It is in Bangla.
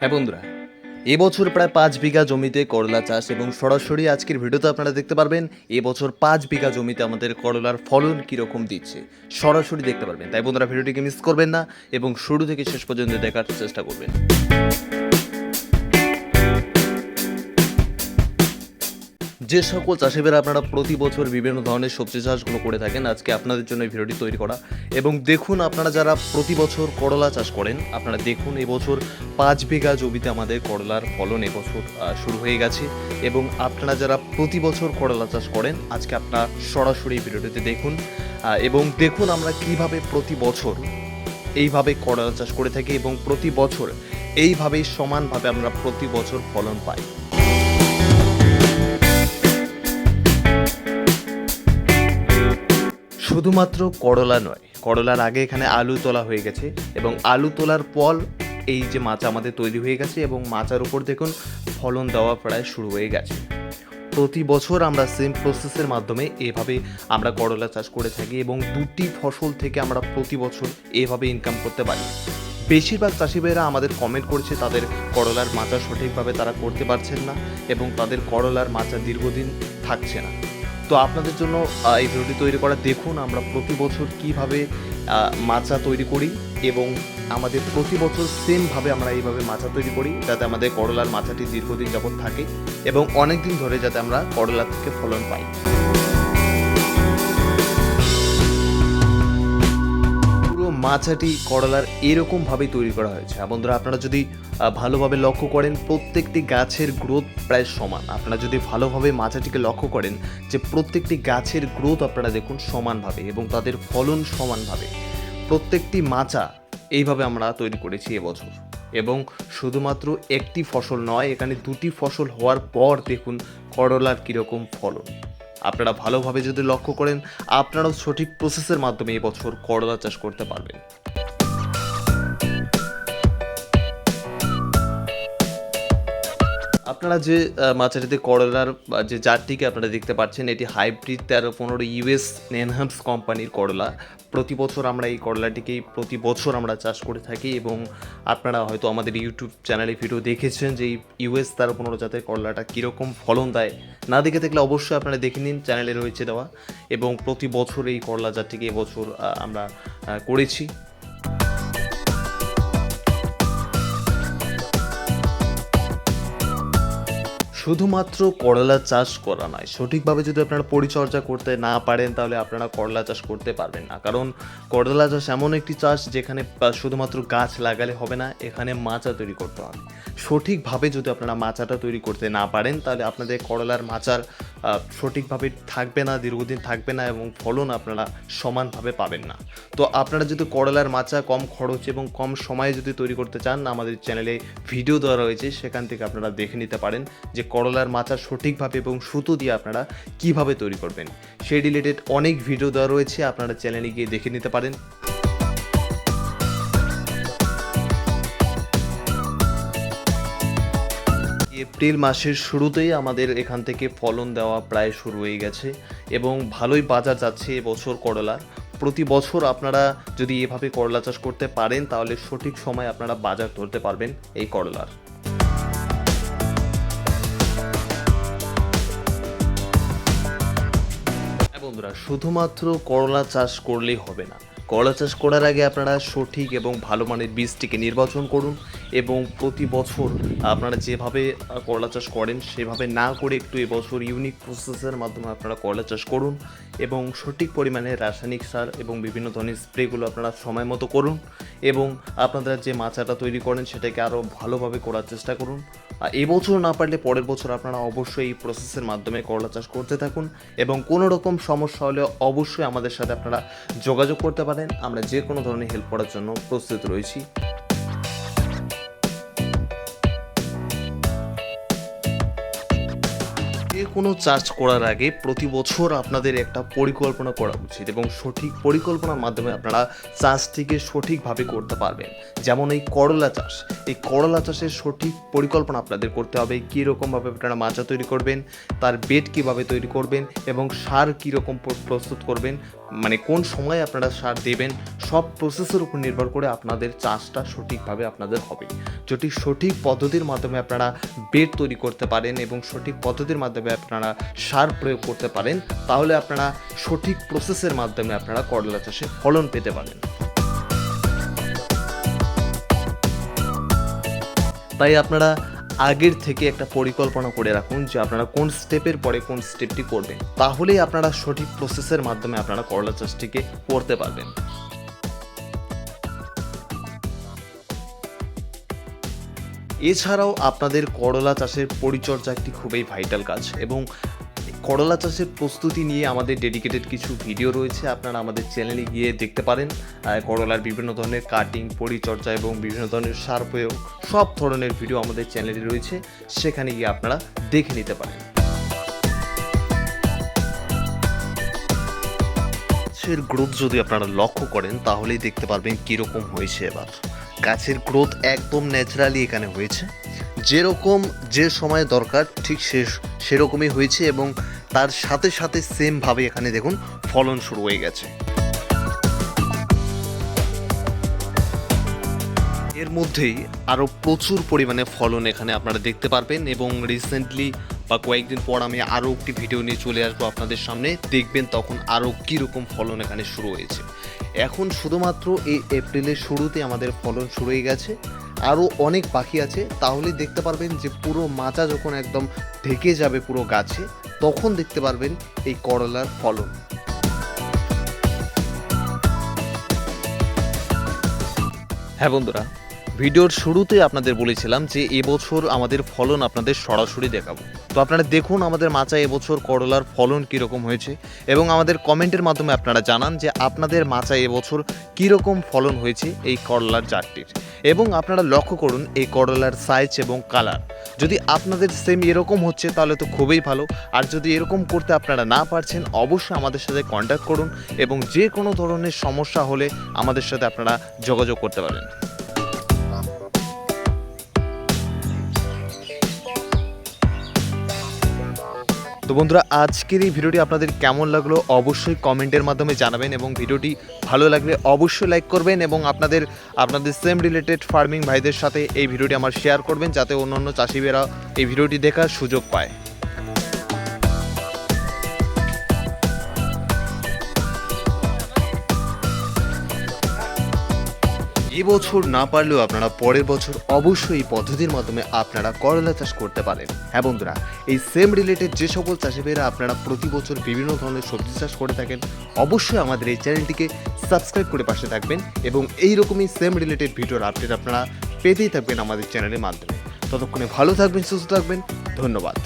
হ্যাঁ বন্ধুরা। এবছর প্রায় পাঁচ বিঘা জমিতে করলা চাষ এবং সরাসরি আজকের ভিডিওতে আপনারা দেখতে পারবেন এবছর পাঁচ বিঘা জমিতে আমাদের করলার ফলন কীরকম দিচ্ছে। সরাসরি দেখতে পারবেন। তাই বন্ধুরা, ভিডিওটিকে মিস করবেন না এবং শুরু থেকে শেষ পর্যন্ত দেখার চেষ্টা করবেন। যে সকল চাষিবেরা আপনারা প্রতি বছর বিভিন্ন ধরনের সবজি চাষগুলো করে থাকেন, আজকে আপনাদের জন্য এই ভিডিওটি তৈরি করা। এবং দেখুন আপনারা যারা প্রতি বছর করলা চাষ করেন, আপনারা দেখুন এবছর পাঁচ বিঘা জমিতে আমাদের করলার ফলন এবছর শুরু হয়ে গেছে। এবং আপনারা যারা প্রতি বছর করলা চাষ করেন, আজকে আপনারা সরাসরি ভিডিওটিতে দেখুন। এবং দেখুন আমরা কীভাবে প্রতি বছর এইভাবে করলা চাষ করে থাকি এবং প্রতি বছর এইভাবেই সমানভাবে আমরা প্রতি বছর ফলন পাই। শুধুমাত্র করলা নয়, করলার আগে এখানে আলু তোলা হয়ে গেছে এবং আলু তোলার পর এই যে মাচা আমাদের তৈরি হয়ে গেছে এবং মাচার উপর দেখুন ফলন দেওয়া প্রায় শুরু হয়ে গেছে। প্রতি বছর আমরা সেম প্রসেসের মাধ্যমে এভাবে আমরা করলা চাষ করে থাকি এবং দুটি ফসল থেকে আমরা প্রতি বছর এভাবে ইনকাম করতে পারি। বেশিরভাগ চাষি ভাইয়েরা আমাদের কমেন্ট করছে তাদের করলার মাচা সঠিকভাবে তারা করতে পারছেন না এবং তাদের করলার মাচা দীর্ঘদিন থাকছে না। তো আপনাদের জন্য এই ভিডিওটি তৈরি করা, দেখুন আমরা প্রতি বছর কীভাবে মাচা তৈরি করি এবং আমাদের প্রতি বছর সেমভাবে আমরা এইভাবে মাচা তৈরি করি যাতে আমাদের করলার মাছাটি দীর্ঘদিন যাবত থাকে এবং অনেক দিন ধরে যাতে আমরা করলার থেকে ফলন পাই। মাচাটি করলার এরকম ভাবেই তৈরি করা হয়েছে। আর বন্ধুরা, আপনারা যদি ভালোভাবে লক্ষ্য করেন, প্রত্যেকটি গাছের গ্রোথ প্রায় সমান। আপনারা যদি ভালোভাবে মাচাটিকে লক্ষ্য করেন, যে প্রত্যেকটি গাছের গ্রোথ আপনারা দেখুন সমানভাবে এবং তাদের ফলন সমানভাবে। প্রত্যেকটি মাচা এইভাবে আমরা তৈরি করেছি এবছর। এবং শুধুমাত্র একটি ফসল নয়, এখানে দুটি ফসল হওয়ার পর দেখুন করলার কীরকম ফলন। আপনারা ভালোভাবে যদি লক্ষ্য করেন আপনারাও সঠিক প্রসেসের মাধ্যমে এবছর করলা চাষ করতে পারবেন। আপনারা যে আহ, মাচাটিতে করলার যে জাতটিকে আপনারা দেখতে পাচ্ছেন এটি হাইব্রিড তেরো পনেরো ইউএস এনহান্স কোম্পানির করলা। প্রতি বছর আমরা এই করলাটিকেই প্রতি বছর আমরা চাষ করে থাকি এবং আপনারা হয়তো আমাদের ইউটিউব চ্যানেলে ভিডিও দেখেছেন যে ইউএস তেরো পনেরো জাতের করলাটা কীরকম ফলন দেয়। না দেখে থাকলে অবশ্যই আপনারা দেখে নিন চ্যানেলে রয়েছে দেওয়া এবং প্রতি বছর এই করলা জাতটিকে এবছর আমরা করেছি। শুধুমাত্র করলা চাষ করা নয়, সঠিকভাবে যদি আপনারা পরিচর্যা করতে না পারেন, তাহলে আপনারা করলা চাষ করতে পারবেন না। কারণ করলা চাষ এমন একটি চাষ যেখানে শুধুমাত্র গাছ লাগালে হবে না, এখানে মাচা তৈরি করতে হবে। সঠিকভাবে যদি আপনারা মাচাটা তৈরি করতে না পারেন, তাহলে আপনাদের করলার মাচার সঠিকভাবে থাকবে না, দীর্ঘদিন থাকবে না এবং ফলন আপনারা সমানভাবে পাবেন না। তো আপনারা যদি করলার মাচা, কম খরচ এবং কম সময়ে যদি তৈরি করতে চান, আমাদের চ্যানেলে ভিডিও দেওয়া রয়েছে, সেখান থেকে আপনারা দেখে নিতে পারেন যে করলার মাচা সঠিকভাবে এবং সুতো দিয়ে আপনারা কীভাবে তৈরি করবেন। সেই রিলেটেড অনেক ভিডিও দেওয়া রয়েছে, আপনারা চ্যানেলে গিয়ে দেখে নিতে পারেন। এপ্রিল মাসের শুরুতেই আমাদের এখান থেকে ফলন দেওয়া প্রায় শুরু হয়ে গেছে এবং ভালোই বাজার যাচ্ছে এবছর করলার প্রতি বছর আপনারা যদি এভাবে করলা চাষ করতে পারেন, তাহলে সঠিক সময় আপনারা বাজার ধরতে পারবেন এই করলার। হ্যাঁ বন্ধুরা, শুধুমাত্র করলা চাষ করলেই হবে না। করলা চাষ করার আগে আপনারা সঠিক এবং ভালো মানের বীজটিকে নির্বাচন করুন এবং প্রতি বছর আপনারা যেভাবে করলা চাষ করেন, সেভাবে না করে একটু এবছর ইউনিক প্রসেসের মাধ্যমে আপনারা করলা চাষ করুন এবং সঠিক পরিমাণে রাসায়নিক সার এবং বিভিন্ন ধরনের স্প্রেগুলো আপনারা সময় মতো করুন এবং আপনারা যে মাচাটা তৈরি করেন, সেটাকে আরও ভালোভাবে করার চেষ্টা করুন। আর এবছর না পারলে পরের বছর আপনারা অবশ্যই এই প্রসেসের মাধ্যমে করলা চাষ করতে থাকুন এবং কোনো রকম সমস্যা হলে অবশ্যই আমাদের সাথে আপনারা যোগাযোগ করতে পারেন। আমরা যে কোনো ধরনের হেল্প করার জন্য প্রস্তুত রয়েছি। কোনো চার্জ করার আগে প্রতি বছর আপনাদের একটা পরিকল্পনা করা উচিত এবং সঠিক পরিকল্পনার মাধ্যমে আপনারা চাষটিকে সঠিকভাবে করতে পারবেন। যেমন এই করলা চাষ। এই করলা চাষের সঠিক পরিকল্পনা আপনাদের করতে হবে, কীরকমভাবে আপনারা মাচা তৈরি করবেন, তার বেড কীভাবে তৈরি করবেন এবং সার কীরকম প্রস্তুত করবেন মানে কোন সময় আপনারা সার দেবেন, সব প্রসেসের উপর নির্ভর করে আপনাদের চাষটা সঠিকভাবে আপনাদের হবে। যদি সঠিক পদ্ধতির মাধ্যমে আপনারা বেড তৈরি করতে পারেন এবং সঠিক পদ্ধতির মাধ্যমে আপনারা সার প্রয়োগ করতে পারেন, তাহলে আপনারা সঠিক প্রসেসের মাধ্যমে আপনারা করলা চাষে ফলন পেতে পারেন। তাই আপনারা আগের থেকে একটা পরিকল্পনা করে রাখুন যে আপনারা কোন স্টেপের পরে কোন স্টেপটি করবেন। তাহলেই আপনারা সঠিক প্রসেসের মাধ্যমে আপনারা করলা চাষটিকে করতে পারবেন। এছাড়াও আপনাদের করলা চাষের পরিচর্যা একটি খুবই ভাইটাল কাজ এবং করলা চাষের প্রস্তুতি নিয়ে আমাদের ডেডিকেটেড কিছু ভিডিও রয়েছে, আপনারা আমাদের চ্যানেলে গিয়ে দেখতে পারেন। করলার বিভিন্ন ধরনের কাটিং পরিচর্যা এবং বিভিন্ন ধরনের সার প্রয়োগ, সব ধরনের ভিডিও আমাদের চ্যানেলে রয়েছে। সেখানে গিয়ে আপনারা দেখে নিতে পারেন। গাছের গ্রোথ যদি আপনারা লক্ষ্য করেন, তাহলেই দেখতে পারবেন কীরকম হয়েছে এবার। গাছের গ্রোথ একদম ন্যাচারালি এখানে হয়েছে। যেরকম যে সময় দরকার, ঠিক সে, সেরকমই হয়েছে এবং তার সাথে সাথে সেমভাবে এখানে দেখুন ফলন শুরু হয়ে গেছে। এর মধ্যেই আরও প্রচুর পরিমাণে ফলন এখানে আপনারা দেখতে পারবেন এবং রিসেন্টলি বা কয়েকদিন পর আমি আরও একটি ভিডিও নিয়ে চলে আসব আপনাদের সামনে। দেখবেন তখন আরও কীরকম ফলন এখানে শুরু হয়েছে। এখন শুধুমাত্র এই এপ্রিলের শুরুতে আমাদের ফলন শুরু হয়ে গেছে। আরও অনেক বাকি আছে। তাহলে দেখতে পারবেন যে পুরো মাচা যখন একদম ঢেকে যাবে পুরো গাছে, তখন দেখতে পারবেন এই করলার ফলন। হ্যাঁ বন্ধুরা ভিডিওর শুরুতে আপনাদের বলেছিলাম যে এবছর আমাদের ফলন আপনাদের সরাসরি দেখাবো। তো আপনারা দেখুন আমাদের মাচা এবছর করলার ফলন কীরকম হয়েছে এবং আমাদের কমেন্টের মাধ্যমে আপনারা জানান যে আপনাদের মাচা এবছর কীরকম ফলন হয়েছে এই করলার জাতটির। এবং আপনারা লক্ষ্য করুন এই করলার সাইজ এবং কালার যদি আপনাদের সেম এরকম হচ্ছে তাহলে তো খুবই ভালো। আর যদি এরকম করতে আপনারা না পারছেন, অবশ্যই আমাদের সাথে কন্ট্যাক্ট করুন এবং যে কোনো ধরনের সমস্যা হলে আমাদের সাথে আপনারা যোগাযোগ করতে পারেন। তো বন্ধুরা, আজকের এই ভিডিওটি আপনাদের কেমন লাগল অবশ্যই কমেন্টের মাধ্যমে জানাবেন এবং ভিডিওটি ভালো লাগলে অবশ্যই লাইক করবেন এবং আপনাদের আপনাদের সেম রিলেটেড ফার্মিং ভাইদের সাথে এই ভিডিওটি আমার শেয়ার করবেন যাতে অন্য অন্য চাষিবেরা এই ভিডিওটি দেখার সুযোগ পায়। এবছর না পারলেও আপনারা পরের বছর অবশ্যই এই পদ্ধতির মাধ্যমে আপনারা করলা চাষ করতে পারেন। হ্যাঁ বন্ধুরা, এই সেম রিলেটেড যে সকল চাষিভাইরা আপনারা প্রতি বছর বিভিন্ন ধরনের সবজি চাষ করে থাকেন, অবশ্যই আমাদের এই চ্যানেলটিকে সাবস্ক্রাইব করে পাশে থাকবেন এবং এই রকমই সেম রিলেটেড ভিডিওর আপডেট আপনারা পেতেই থাকবেন আমাদের চ্যানেলের মাধ্যমে। ততক্ষণে ভালো থাকবেন, সুস্থ থাকবেন, ধন্যবাদ।